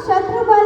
você.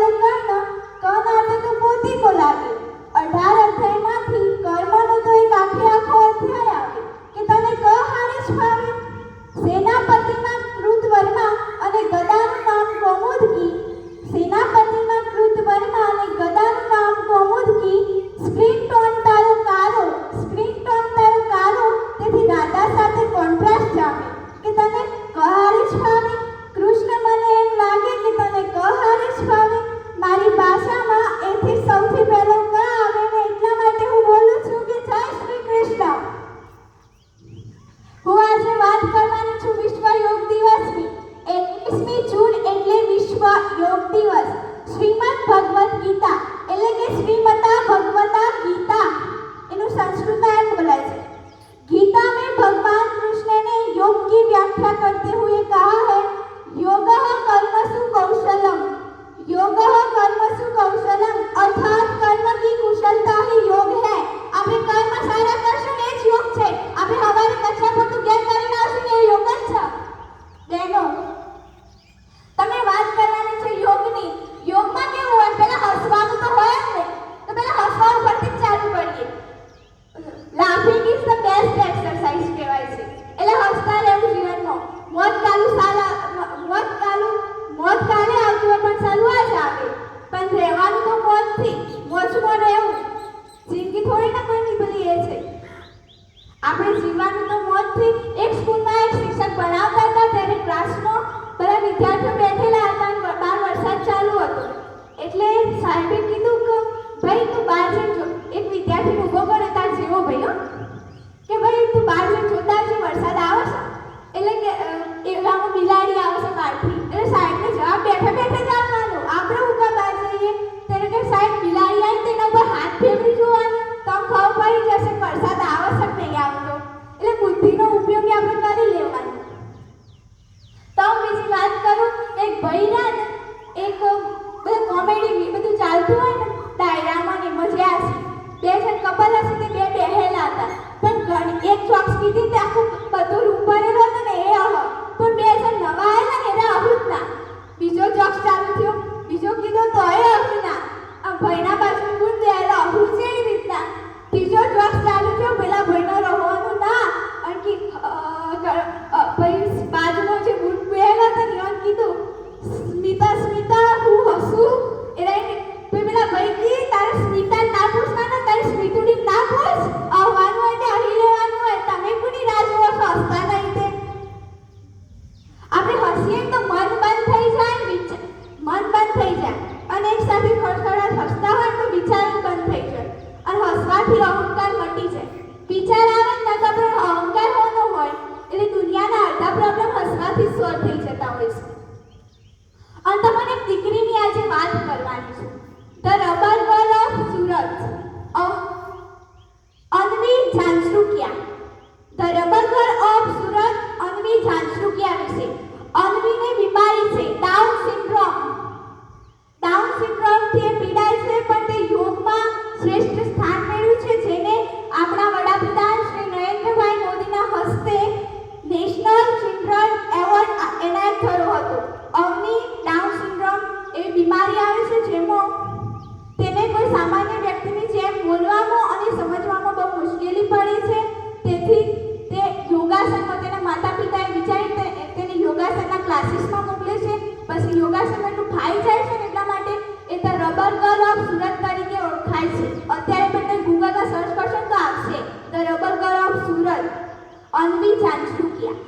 संस्कृतायन बोला है गीता में भगवान कृष्ण ने योग की व्याख्या करते हुए कहा है योग कर्मसु कौशलम योग कर्मसु कौशलम अर्थात આપણે જીવવાનું તો મોજથી એક સ્કૂલમાં એક શિક્ષક ભણાવતા હતા. ત્યારે ક્લાસનો બધા વિદ્યાર્થીઓ બેઠેલા હતા અને બહાર વરસાદ ચાલુ હતો. એટલે સાહેબે કીધું કે, ભાઈ, તું બહાર જઈને એક વિદ્યાર્થી ઊભો કરે, તાર જીવો ભાઈ કે ભાઈ, તું બહાર જઈને જોતા সংস্কৃতিতে શ્રેષ્ઠ સ્થાન મેળવ્યું છે, જેને આપણા વડાપ્રધાન શ્રી નરેન્દ્રભાઈ મોદીના હસ્તે નેશનલ ચિલ્ડ્રન એવોર્ડ એનાયત થયો હતો. અવની ડાઉન સિન્ડ્રોમ એ બીમારી આવે છે, જેમાં તેને કોઈ સામાન્ય વ્યક્તિની જેમ બોલવામાં અને સમજવામાં બહુ મુશ્કેલી પડે છે. તેથી તે યોગાસનમાં તેના માતા પિતાએ વિચારી તેને યોગાસનના ક્લાસીસમાં મોકલે છે. પછી યોગાસન એટલું ફાઈ જાય છે એટલા માટે એ ત્યાં રબર ગલ ઓફ સુરત થાય છે. અત્યારે બેટા ગૂગલમાં સર્ચ કરશો તો આવશે the rubber girl of Surat. Anvi Jansukiya